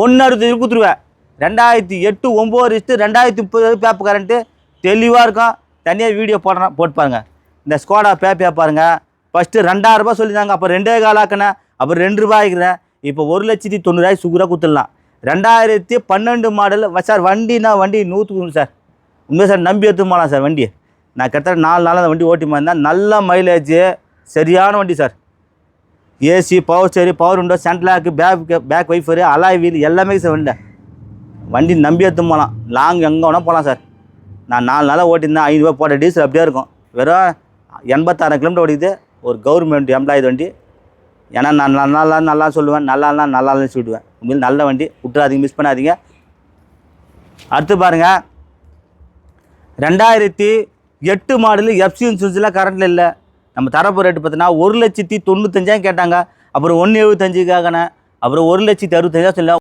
ஒன்று அறுபத்தஞ்சு கொடுத்துருவேன் ரெண்டாயிரத்தி எட்டு ஒம்பது ரிஸ்ட்டு ரெண்டாயிரத்தி முப்பது பேப்பர் கரண்ட்டு தெளிவாக இருக்கும். தனியாக வீடியோ போடுறேன் போட்டு பாருங்க. இந்த ஸ்கோடா பேப்பையா பாருங்க. ஃபஸ்ட்டு ரெண்டாயிரம் ரூபாய் சொல்லியிருந்தாங்க. அப்போ ரெண்டே கால் ஆக்கினேன். அப்புறம் ரெண்டு ரூபாய் ஆகிக்கிறேன். இப்போ ஒரு லட்சத்தி தொண்ணூறாயிரம் சுகுராக கொடுத்துடலாம். ரெண்டாயிரத்தி பன்னெண்டு மாடல் சார் வண்டினா வண்டி நூற்றுக்கு சார் உண்மையாக சார் நம்பி எடுத்து போகலாம் சார் வண்டி நான் கிட்டத்தட்ட நாலு நாள் அந்த வண்டி ஓட்டி இருந்தேன் நல்ல மைலேஜ் சரியான வண்டி sir AC power steering power window central lock back back wiper alloy wheel எல்லாமே சார் வண்டி வண்டி நம்பி எடுத்து போகலாம் லாங் எங்கே வேணால் போகலாம் சார் நான் நாலு நாளாக ஓட்டியிருந்தேன். ஐநூறுரூவா போட்ட டீசல் அப்படியே இருக்கும். வெறும் எண்பத்தாறு கிலோமீட்டர் ஓடிக்குது. ஒரு கவர்மெண்ட் எம்ப்ளாயி வண்டி. ஏன்னா நான் நல்லா நல்லா நல்லா சொல்லுவேன். நல்லா இல்லைனா நல்லா சொல்லிடுவேன். உண்மையில் நல்ல வண்டி. விட்டுறாதீங்க மிஸ் பண்ணாதீங்க. அடுத்து பாருங்கள் ரெண்டாயிரத்தி எட்டு மாடலு எஃப்சி இன்சூரன்ஸ்லாம் கரண்ட்டில் இல்லை. நம்ம தரப்பு ரேட்டு பார்த்தீங்கன்னா ஒரு லட்சத்தி தொண்ணூத்தஞ்சாயிரம் கேட்டாங்க. அப்புறம் ஒன்று எழுபத்தஞ்சு அப்புறம் ஒரு லட்சத்தி அறுபத்தஞ்சா சொல்ல